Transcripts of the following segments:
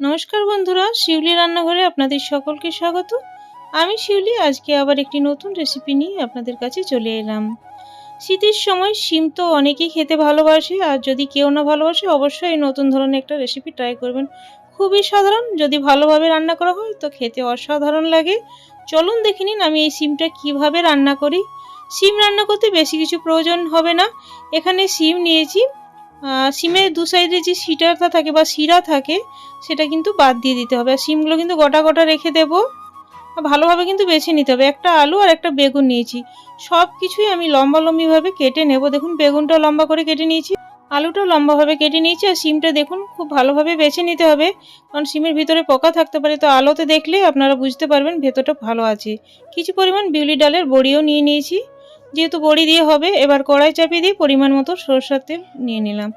নমস্কার বন্ধুরা, শিউলি রান্নাঘরে আপনাদের সকলকে স্বাগত। আমি শিউলি, আজকে আবার একটি নতুন রেসিপি নিয়ে আপনাদের কাছে চলে এলাম। শীতের সময় শিম তো অনেকেই খেতে ভালোবাসে, আর যদি কেউ না ভালোবাসে, অবশ্যই নতুন ধরনের একটা রেসিপি ট্রাই করবেন। খুবই সাধারণ, যদি ভালোভাবে রান্না করা হয়, তো খেতে অসাধারণ লাগে। চলুন দেখে নিন আমি এই সিমটা কীভাবে রান্না করি। সিম রান্না করতে বেশি কিছু প্রয়োজন হবে না। এখানে সিম নিয়েছি সিমের দু সাইডে যে সিটাটা থাকে বা শিরা থাকে, সেটা কিন্তু বাদ দিয়ে দিতে হবে। আর সিমগুলো কিন্তু গোটা গোটা রেখে দেব। ভালোভাবে কিন্তু বেছে নিতে হবে। একটা আলু আর একটা বেগুন নিয়েছি। সব কিছুই আমি লম্বা লম্বিভাবে কেটে নেব। দেখুন বেগুনটা লম্বা করে কেটে নিয়েছি, আলুটাও লম্বাভাবে কেটে নিয়েছি, আর সিমটা দেখুন, খুব ভালোভাবে বেছে নিতে হবে। কারণ সিমের ভিতরে পোকা থাকতে পারে, তো আলোতে দেখলে আপনারা বুঝতে পারবেন ভেতরটা ভালো আছে। কিছু পরিমাণ বিউলি ডালের বড়িও নিয়ে নিয়েছি। যেহেতু বড়ি দিয়ে হবে, এবার কড়াই চাপিয়ে দিয়ে পরিমাণ মতো সরষার তেল নিয়ে নিলাম।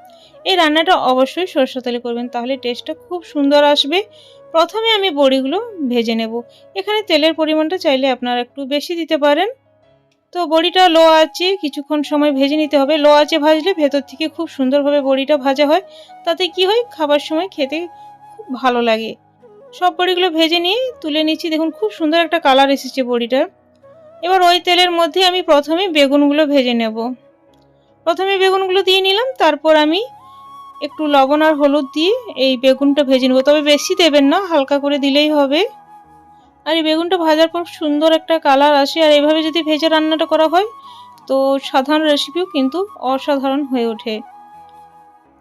এই রান্নাটা অবশ্যই সরষে তেলে করবেন, তাহলে টেস্টটা খুব সুন্দর আসবে। প্রথমে আমি বড়িগুলো ভেজে নেব। এখানে তেলের পরিমাণটা চাইলে আপনারা একটু বেশি দিতে পারেন। তো বড়িটা লো আছে কিছুক্ষণ সময় ভেজে নিতে হবে। লো আছে ভাজলে ভেতর থেকে খুব সুন্দরভাবে বড়িটা ভাজা হয়। তাতে কি হয়? খাবার সময় খেতে খুব ভালো লাগে। সব বড়িগুলো ভেজে নিয়ে তুলে নিচ্ছি। দেখুন, খুব সুন্দর একটা কালার এসেছে বড়িটার। এবার ওই তেলের মধ্যে আমি প্রথমে বেগুনগুলো ভেজে নেব। প্রথমে বেগুনগুলো দিয়ে নিলাম, তারপর আমি একটু লবণ আর হলুদ দিয়ে এই বেগুনটা ভেজে নেব। তবে বেশি দেবেন না, হালকা করে দিলেই হবে। আর এই বেগুনটা ভাজার পর সুন্দর একটা কালার আসে, আর এইভাবে যদি ভেজে রান্নাটা করা হয়, তো সাধারণ রেসিপিও কিন্তু অসাধারণ হয়ে ওঠে।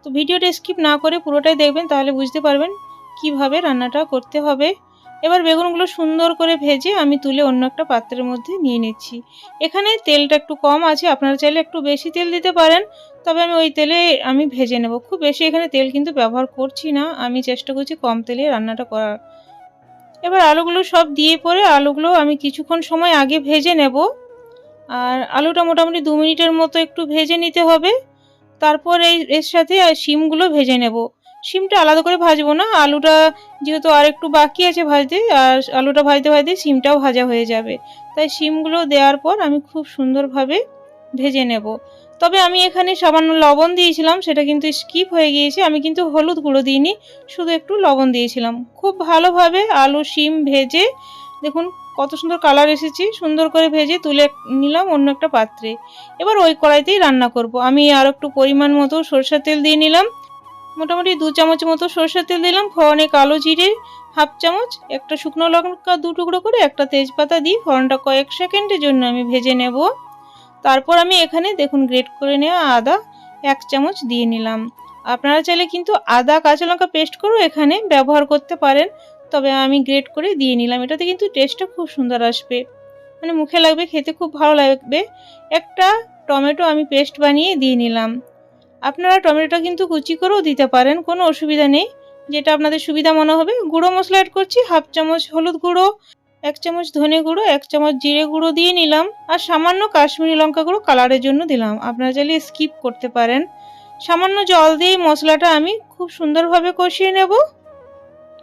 তো ভিডিওটা স্কিপ না করে পুরোটাই দেখবেন, তাহলে বুঝতে পারবেন কীভাবে রান্নাটা করতে হবে। এবার বেগুনগুলো সুন্দর করে ভেজে আমি তুলে অন্য একটা পাত্রের মধ্যে নিয়ে নিচ্ছি। এখানে তেলটা একটু কম আছে, আপনারা চাইলে একটু বেশি তেল দিতে পারেন, তবে আমি ওই তেলে আমি ভেজে নেব। খুব বেশি এখানে তেল কিন্তু ব্যবহার করছি না, আমি চেষ্টা করছি কম তেলে রান্নাটা করার। এবার আলুগুলো সব দিয়ে পরে আলুগুলো আমি কিছুক্ষণ সময় আগে ভেজে নেব। আর আলুটা মোটামুটি দু মিনিটের মতো একটু ভেজে নিতে হবে। তারপর এই এর সাথে শিমগুলো ভেজে নেব। শিমটা আলাদা করে ভাজবো না। আলুটা যেহেতু আর একটু বাকি আছে ভাজতে, আর আলুটা ভাজতে ভাজতে শিমটাও ভাজা হয়ে যাবে। তাই শিমগুলো দেওয়ার পর আমি খুব সুন্দরভাবে ভেজে নেব। তবে আমি এখানে সামান্য লবণ দিয়েছিলাম, সেটা কিন্তু স্কিপ হয়ে গিয়েছে। আমি কিন্তু হলুদ গুঁড়ো দিইনি, শুধু একটু লবণ দিয়েছিলাম। খুব ভালোভাবে আলু শিম ভেজে, দেখুন কত সুন্দর কালার এসেছে, সুন্দর করে ভেজে তুলে নিলাম অন্য একটা পাত্রে। এবার ওই কড়াইতেই রান্না করব। আমি আর একটু পরিমাণ মতো সরষের তেল দিয়ে নিলাম। মোটামুটি দু চামচ মতো সরষের তেল দিলাম, ফোড়নে কালো জিরে, হাফ চামচ, একটা শুকনো লঙ্কা দু টুকরো করে একটা তেজপাতা দিয়ে ফোড়নটা কয়েক সেকেন্ডের জন্য আমি ভেজে নেব। তারপর আমি এখানে দেখুন গ্রেট করে নেওয়া আদা এক চামচ দিয়ে নিলাম। আপনারা চাইলে কিন্তু আদা কাঁচা লঙ্কা পেস্ট করেও এখানে ব্যবহার করতে পারেন, তবে আমি গ্রেট করে দিয়ে নিলাম। এটাতে কিন্তু টেস্টটা খুব সুন্দর আসবে। মানে মুখে লাগবে, খেতে খুব ভালো লাগবে। একটা টমেটো আমি পেস্ট বানিয়ে দিয়ে নিলাম। আপনারা টমেটোটা কিন্তু কুচি করেও দিতে পারেন, কোনো অসুবিধা নেই। যেটা আপনাদের সুবিধা মনে হবে, গুঁড়ো মশলা অ্যাড করছি, হাফ চামচ হলুদ গুঁড়ো, এক চামচ ধনে গুঁড়ো, এক চামচ জিরে গুঁড়ো দিয়ে নিলাম। আর সামান্য কাশ্মীরি লঙ্কা গুঁড়ো কালারের জন্য দিলাম। আপনারা চাইলে স্কিপ করতে পারেন। সামান্য জল দিয়ে মশলাটা আমি খুব সুন্দরভাবে কষিয়ে নেব।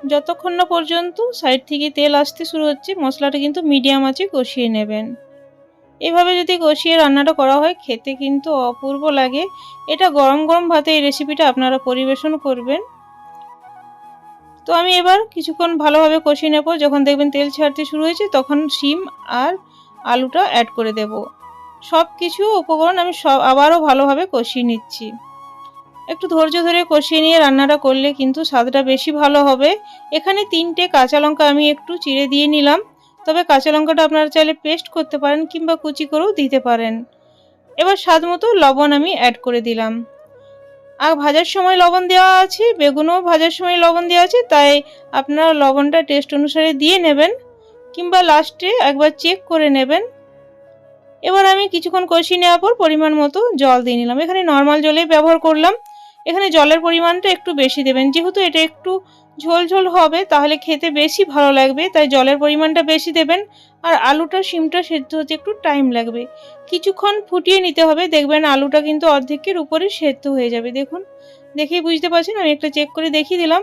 যতক্ষণ না পর্যন্ত সাইড থেকে তেল আসতে শুরু হচ্ছে, মশলাটা কিন্তু মিডিয়াম আছে কষিয়ে নেবেন। এভাবে যদি কষিয়ে রান্নাটা করা হয়, খেতে কিন্তু অপূর্ব লাগে। এটা গরম গরম ভাতে এই রেসিপিটা আপনারা পরিবেশন করবেন। তো আমি এবার কিছুক্ষণ ভালোভাবে কষিয়ে নেব। যখন দেখবেন তেল ছাড়তে শুরু হয়েছে, তখন শিম আর আলুটা অ্যাড করে দেব। সব কিছু উপকরণ আমি সব আবারও ভালোভাবে কষিয়ে নিচ্ছি। একটু ধৈর্য ধরে কষিয়ে নিয়ে রান্নাটা করলে কিন্তু স্বাদটা বেশি ভালো হবে। এখানে তিনটে কাঁচা লঙ্কা আমি একটু চিড়ে দিয়ে নিলাম। তবে কাঁচা লঙ্কাটা আপনারা চাইলে পেস্ট করতে পারেন কিংবা কুচি করেও দিতে পারেন। এবার স্বাদ মতো লবণ আমি অ্যাড করে দিলাম। আর ভাজার সময় লবণ দেওয়া আছে, বেগুনও ভাজার সময় লবণ দেওয়া আছে, তাই আপনারা লবণটা টেস্ট অনুসারে দিয়ে নেবেন কিংবা লাস্টে একবার চেক করে নেবেন। এবার আমি কিছুক্ষণ কষিয়ে নেওয়ার পর পরিমাণ মতো জল দিয়ে নিলাম। এখানে নর্মাল জলেই ব্যবহার করলাম। এখানে জলের পরিমাণটা একটু বেশি দেবেন, যেহেতু এটা একটু ঝোল ঝোল হবে, তাহলে খেতে বেশি ভালো লাগবে, তাই জলের পরিমাণটা বেশি দেবেন। আর আলুটা, শিমটা সেদ্ধ হতে একটু টাইম লাগবে। কিছুক্ষণ ফুটিয়ে নিতে হবে, দেখবেন আলুটা কিন্তু অর্ধেকের উপরে সেদ্ধ হয়ে যাবে, দেখুন। দেখেই বুঝতে পারছেন? আমি একটা চেক করে দেখিয়ে দিলাম।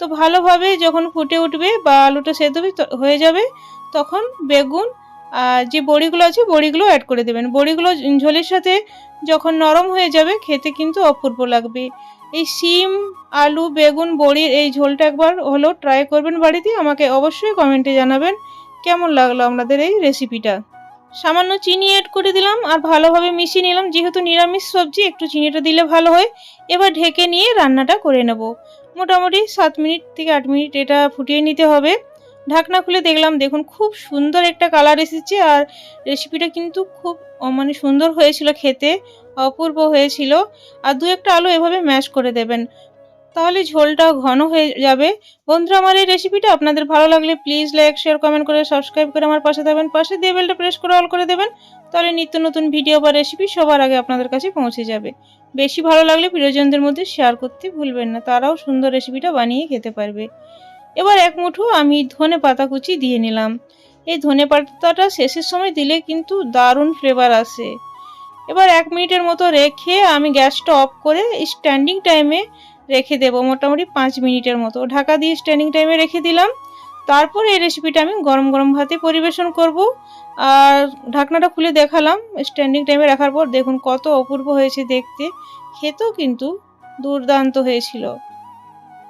তো ভালোভাবে যখন ফুটে উঠবে বা আলুটা সেদ্ধ হয়ে যাবে, তখন বেগুন আর যে বড়িগুলো আছে, বড়িগুলো অ্যাড করে দেবেন। বড়িগুলো ঝোলের সাথে যখন নরম হয়ে যাবে, খেতে কিন্তু অপূর্ব লাগবে। এই শিম, আলু, বেগুন, বড়ির এই ঝোলটা একবার হলো ট্রাই করবেন বাড়িতে, আমাকে অবশ্যই কমেন্টে জানাবেন কেমন লাগল আপনাদের এই রেসিপিটা সামান্য চিনি অ্যাড করে দিলাম আর ভালোভাবে মিশিয়ে নিলাম, যেহেতু নিরামিষ সবজি, একটু চিনিটা দিলে ভালো হয়। এবার ঢেকে নিয়ে রান্নাটা করে নেব। মোটামুটি সাত মিনিট থেকে আট মিনিট এটা ফুটিয়ে নিতে হবে। ঢাকনা খুলে দেখলাম, দেখুন খুব সুন্দর একটা কালার এসেছে আর রেসিপিটা কিন্তু খুব মানে সুন্দর হয়েছিল খেতে, অপূর্ব হয়েছিল, আর দু একটা আলু এভাবে ম্যাশ করে দেবেন। তাহলে ঝোলটা ঘন হয়ে যাবে। বন্ধুরা, আমার এই রেসিপিটা আপনাদের ভালো লাগলে প্লিজ লাইক শেয়ার কমেন্ট করে সাবস্ক্রাইব করে আমার পাশে থাকবেন। পাশে দিয়ে বেলটা প্রেস করে অল করে দেবেন। তাহলে নিত্য নতুন ভিডিও বা রেসিপি সবার আগে আপনাদের কাছে পৌঁছে যাবে। বেশি ভালো লাগলে প্রিয়জনদের মধ্যে শেয়ার করতে ভুলবেন না, তারাও সুন্দর রেসিপিটা বানিয়ে খেতে পারবে। এবার এক মুঠো আমি ধনে পাতা কুচি দিয়ে নিলাম। এই ধনে পাতাটা শেষের সময় দিলে কিন্তু দারুণ ফ্লেভার আসে। এবার এক মিনিটের মতো রেখে আমি গ্যাসটা অফ করে স্ট্যান্ডিং টাইমে রেখে দেবো, মোটামুটি পাঁচ মিনিটের মতো। ঢাকা দিয়ে স্ট্যান্ডিং টাইমে রেখে দিলাম। তারপর এই রেসিপিটা আমি গরম গরম ভাতে পরিবেশন করব। আর ঢাকনাটা খুলে দেখালাম। স্ট্যান্ডিং টাইমে রাখার পর দেখুন কত অপূর্ব হয়েছে দেখতে। খেতেও কিন্তু দুর্দান্ত হয়েছিল।